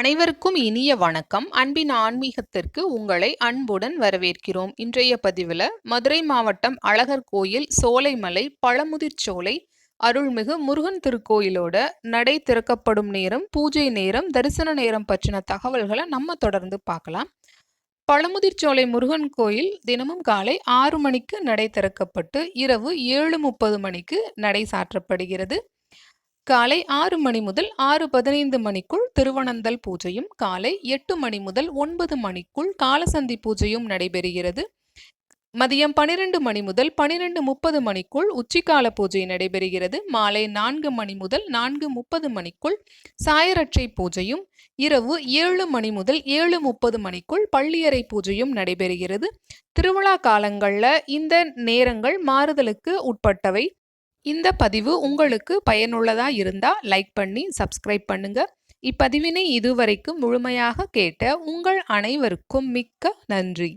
அனைவருக்கும் இனிய வணக்கம். அன்பின் ஆன்மீகத்திற்கு உங்களை அன்புடன் வரவேற்கிறோம். இன்றைய பதிவில் மதுரை மாவட்டம் அழகர் கோயில் சோலைமலை பழமுதிர்ச்சோலை அருள்மிகு முருகன் திருக்கோயிலோட நடை திறக்கப்படும் நேரம் பூஜை நேரம் தரிசன நேரம் பற்றின தகவல்களை நம்ம தொடர்ந்து பார்க்கலாம். பழமுதிர்ச்சோலை முருகன் கோயில் தினமும் காலை ஆறு மணிக்கு நடை திறக்கப்பட்டு இரவு ஏழு முப்பது மணிக்கு நடை சாற்றப்படுகிறது. காலை ஆறு மணி முதல் ஆறு பதினைந்து மணிக்குள் திருவனந்தல் பூஜையும் காலை எட்டு மணி முதல் ஒன்பது மணிக்குள் காலசந்தி பூஜையும் நடைபெறுகிறது. மதியம் பனிரெண்டு மணி முதல் பனிரெண்டு முப்பது மணிக்குள் உச்சிக்கால பூஜை நடைபெறுகிறது. மாலை நான்கு மணி முதல் நான்கு முப்பது மணிக்குள் சாயரட்சை பூஜையும் இரவு ஏழு மணி முதல் ஏழு முப்பது மணிக்குள் பள்ளியறை பூஜையும் நடைபெறுகிறது. திருவிழா காலங்களில் இந்த நேரங்கள் மாறுதலுக்கு உட்பட்டவை. இந்த பதிவு உங்களுக்கு பயனுள்ளதாக இருந்தால் லைக் பண்ணி சப்ஸ்கிரைப் பண்ணுங்க. இப்பதிவினை இதுவரைக்கும் முழுமையாக கேட்ட உங்கள் அனைவருக்கும் மிக்க நன்றி.